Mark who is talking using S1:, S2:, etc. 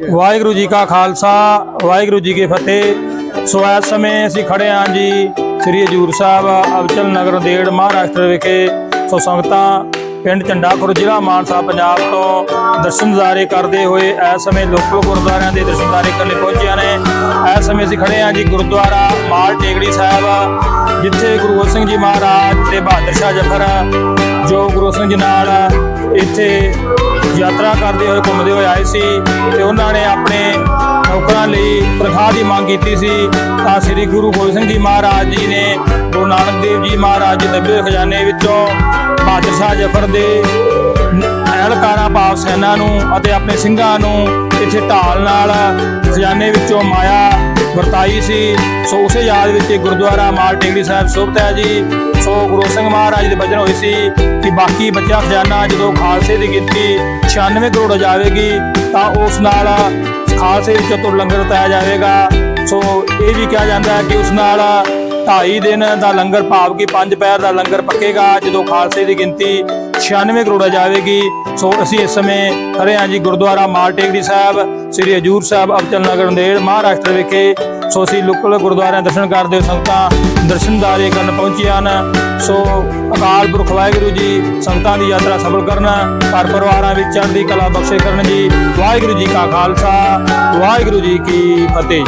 S1: ਵਾਹਿਗੁਰੂ ਜੀ ਕਾ ਖਾਲਸਾ, ਵਾਹਿਗੁਰੂ ਜੀ ਕੀ ਫਤਿਹ। ਸੋ ਇਸ ਸਮੇਂ ਅਸੀਂ ਖੜੇ ਹਾਂ ਜੀ ਸ੍ਰੀ ਹਜੂਰ ਸਾਹਿਬ ਅਵਚਲ ਨਗਰ ਦੇੜ ਮਹਾਰਾਸ਼ਟਰ ਵਿਖੇ। ਸੋ ਸੰਗਤਾਂ, ਪਿੰਡ ਝੰਡਾਖੁਰ, ਜ਼ਿਲ੍ਹਾ ਮਾਨਸਾ, ਪੰਜਾਬ ਤੋਂ ਦਰਸ਼ਨਦਾਰੇ ਕਰਦੇ ਹੋਏ ਇਸ ਸਮੇਂ ਲੋਕਲ ਗੁਰਦੁਆਰਿਆਂ ਦੇ ਦਰਸ਼ਨਦਾਰੇ ਕਰਨੇ ਪਹੁੰਚਿਆ ਨੇ। ਇਸ ਸਮੇਂ ਅਸੀਂ ਖੜੇ ਹਾਂ ਜੀ ਗੁਰਦੁਆਰਾ ਮਾਲ ਟੇਗੜੀ ਸਾਹਿਬ, ਜਿੱਥੇ ਗੁਰੂ ਗੋਬਿੰਦ ਸਿੰਘ ਜੀ ਮਹਾਰਾਜ ਤੇ ਬਹਾਦਰ ਸ਼ਾਹ ਜਫਰ, ਜੋ ਗੁਰੂ ਸਿੰਘ ਜੀ ਨਾਲ ਇੱਥੇ ਯਾਤਰਾ ਕਰਦੇ ਹੋਏ ਘੁੰਮਦੇ ਹੋਏ ਆਏ ਸੀ ਤੇ ਉਹਨਾਂ ਨੇ ਆਪਣੇ ਨੌਕਰਾਂ ਲਈ ਤਨਖਾਹ ਦੀ ਮੰਗ ਕੀਤੀ ਸੀ। ਤਾਂ ਸ੍ਰੀ ਗੁਰੂ ਗੋਬਿੰਦ ਸਿੰਘ ਜੀ ਮਹਾਰਾਜ ਜੀ ਨੇ ਗੁਰੂ ਨਾਨਕ ਦੇਵ ਜੀ ਮਹਾਰਾਜ ਜੀ ਦੇ ਦੱਬੇ ਖਜ਼ਾਨੇ ਵਿੱਚੋਂ ਬਹਾਦਰ ਸ਼ਾਹ ਜਫਰ ਦੇ ਅਹਿਲਕਾਰਾਂ ਭਾਵ ਸੈਨਾ ਨੂੰ ਅਤੇ ਆਪਣੇ ਸਿੰਘਾਂ ਨੂੰ ਇੱਥੇ ਢਾਲ ਨਾਲ ਖਜ਼ਾਨੇ ਵਿੱਚੋਂ ਮਾਇਆ ਵਰਤਾਈ ਸੀ। ਸੋ ਉਸੇ ਯਾਦ ਵਿੱਚ ਗੁਰਦੁਆਰਾ ਮਾਲ ਟੇਗੜੀ ਸਾਹਿਬ ਸ਼ੋਭਤ ਹੈ ਜੀ। ਸੋ ਗੁਰੂ ਸਿੰਘ ਮਹਾਰਾਜ ਦੇ ਬਚਨ ਹੋਈ ਸੀ ਕਿ ਬਾਕੀ ਬਚਿਆ ਖਜ਼ਾਨਾ ਜਦੋਂ ਖਾਲਸੇ ਦੀ ਗਿਣਤੀ 96 ਕਰੋੜ ਹੋ ਜਾਵੇਗੀ, ਤਾਂ ਉਸ ਨਾਲ ਖਾਲਸੇ ਵਿੱਚੋਂ ਤੋਂ ਲੰਗਰ ਤਾਇਆ ਜਾਵੇਗਾ। ਸੋ ਇਹ ਵੀ ਕਿਹਾ ਜਾਂਦਾ ਹੈ ਕਿ ਉਸ ਨਾਲ ਢਾਈ ਦਿਨ ਦਾ ਲੰਗਰ ਭਾਵ ਕਿ ਪੰਜ ਪੈਰ ਦਾ ਲੰਗਰ ਪੱਕੇਗਾ ਜਦੋਂ ਖਾਲਸੇ ਦੀ ਗਿਣਤੀ 96 ਕਰੋੜ ਜਾਵੇਗੀ। ਸੋ ਅਸੀਂ ਇਸ ਸਮੇਂ ਖੜੇ ਹਾਂ ਜੀ ਗੁਰਦੁਆਰਾ ਮਾਲ ਟੇਕੜੀ ਸਾਹਿਬ, ਸ੍ਰੀ ਹਜੂਰ ਸਾਹਿਬ, ਅਬਚਲ ਨਗਰ ਨੰਦੇੜ ਮਹਾਰਾਸ਼ਟਰ ਵਿਖੇ। ਸੋ ਅਸੀਂ ਲੋਕਲ ਗੁਰਦੁਆਰਿਆਂ ਦਰਸ਼ਨ ਕਰਦੇ ਹੋ ਸੰਗਤਾਂ ਦਰਸ਼ਨਦਾਰੇ ਕਰਨ ਪਹੁੰਚੀਆਂ ਹਨ। ਸੋ ਅਕਾਲ ਪੁਰਖ ਵਾਹਿਗੁਰੂ ਜੀ, ਸੰਗਤਾਂ ਦੀ ਯਾਤਰਾ ਸਫਲ ਕਰਨ, ਘਰ ਪਰਿਵਾਰਾਂ ਵਿੱਚ ਚੜ੍ਹਦੀ ਕਲਾ ਬਖਸ਼ੇ ਕਰਨ ਜੀ। ਵਾਹਿਗੁਰੂ ਜੀ ਕਾ ਖਾਲਸਾ, ਵਾਹਿਗੁਰੂ ਜੀ ਕੀ ਫਤਿਹ।